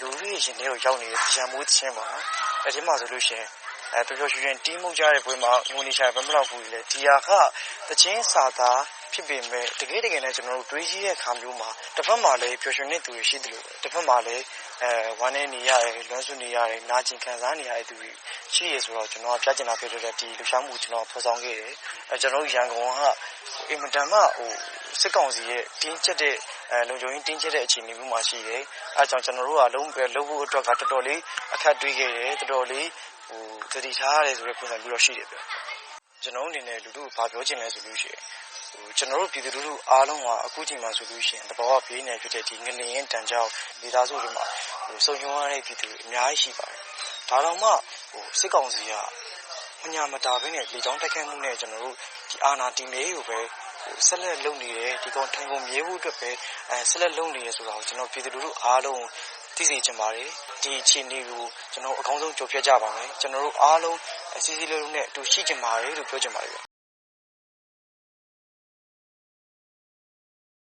လူတွေရင်ထဲကိုရောက်နေတဲ့ကြံမိုးချင်းပါနော်အဲ့ဒီမှာဆိုလို့ရှိရင်အဲပျော်ပျော်ရွှင်ရွှင်တီးမှုကြတဲ့ပွဲမှာငိုနေရှာဘယ်မလောက်ဘူးလေဒီဟာကတချင်းစာသားဖြစ်ပေမဲ့တကယ်တကယ်နဲ့ကျွန်တော်တို့တွေးကြည့်တဲ့အခါမျိုးမှာတစ်ဖက်မှာလည်းပျော်ရွှင်နေသူတွေရှိတယ်လို့ပဲတစ်ဖက်မှာလည်းအဲဝမ်းနေနေရတယ်လွမ်းဆွနေရတယ်နာကျင်ခံစားနေရတဲ့သူတွေရှိရဆိုတော့ကျွန်တော်ကပြချင်တာဖြစ်တဲ့ဒီလူရှာမှုကျွန်တော်ဖော်ဆောင်ခဲ့တယ်အဲကျွန်တော်တို့ရန်ကုန်ကအင်မတန်မှဟိုစစ်ကောင်စီရဲ့တင်းကျပ်တဲ့အဲ လုံခြုံရေးတင်းကျပ်တဲ့အခြေအနေမျိုးမှာရှိတယ်အဲကြောင့်ကျွန်တော်တို့ကလုံးပဲလုပ်ဖို့အတွက်ကတော်တော်လေးအခက်တွေ့ခဲ့တယ်တော်တော်လေးဟိုတတိထားရတယ်ဆိုတဲ့ပုံစံမျိုးတော့ရှိတယ်ဗျကျွန်တော်အနေနဲ့လူတို့ဘာပြောချင်လဲဆိုလို့ရှိရင်ဟိုကျွန်တော်တို့ပြည်သူလူထုအားလုံးကအခုချိန်မှာဆိုလို့ရှိရင်တဘောဘေးနယ်ဖြစ်တဲ့ဒီငလင်ရင်တန်ကြောင်ဒေသစုတွေမှာဟိုစုံယုံရတဲ့ပြည်သူတွေအများကြီးရှိပါတယ်ဒါတော့မှဟိုစစ်ကောင်စီကမညာမတာဘဲနဲ့လေကြောင်းတက်ခတ်မှုနဲ့ကျွန်တော်တို့ဒီအာနာတီမေးကိုပဲဟို ဆက်လက်လုပ်နေတယ်ဒီကောင်ထိုင်ကုန်မြေဖို့အတွက်ပဲအဲဆက်လက်လုပ်နေရဆိုတာကိုကျွန်တော်ပြည်သူလူထုအားလုံးသိစေချင်ပါတယ်ဒီအခြေအနေကိုကျွန်တော်အကောင်းဆုံးကြိုပြကြပါမယ်ကျွန်တော်တို့အားလုံးအစည်းအဝေးလုံးနဲ့အတူရှိချင်ပါတယ်လို့ပြောချင်ပါတယ်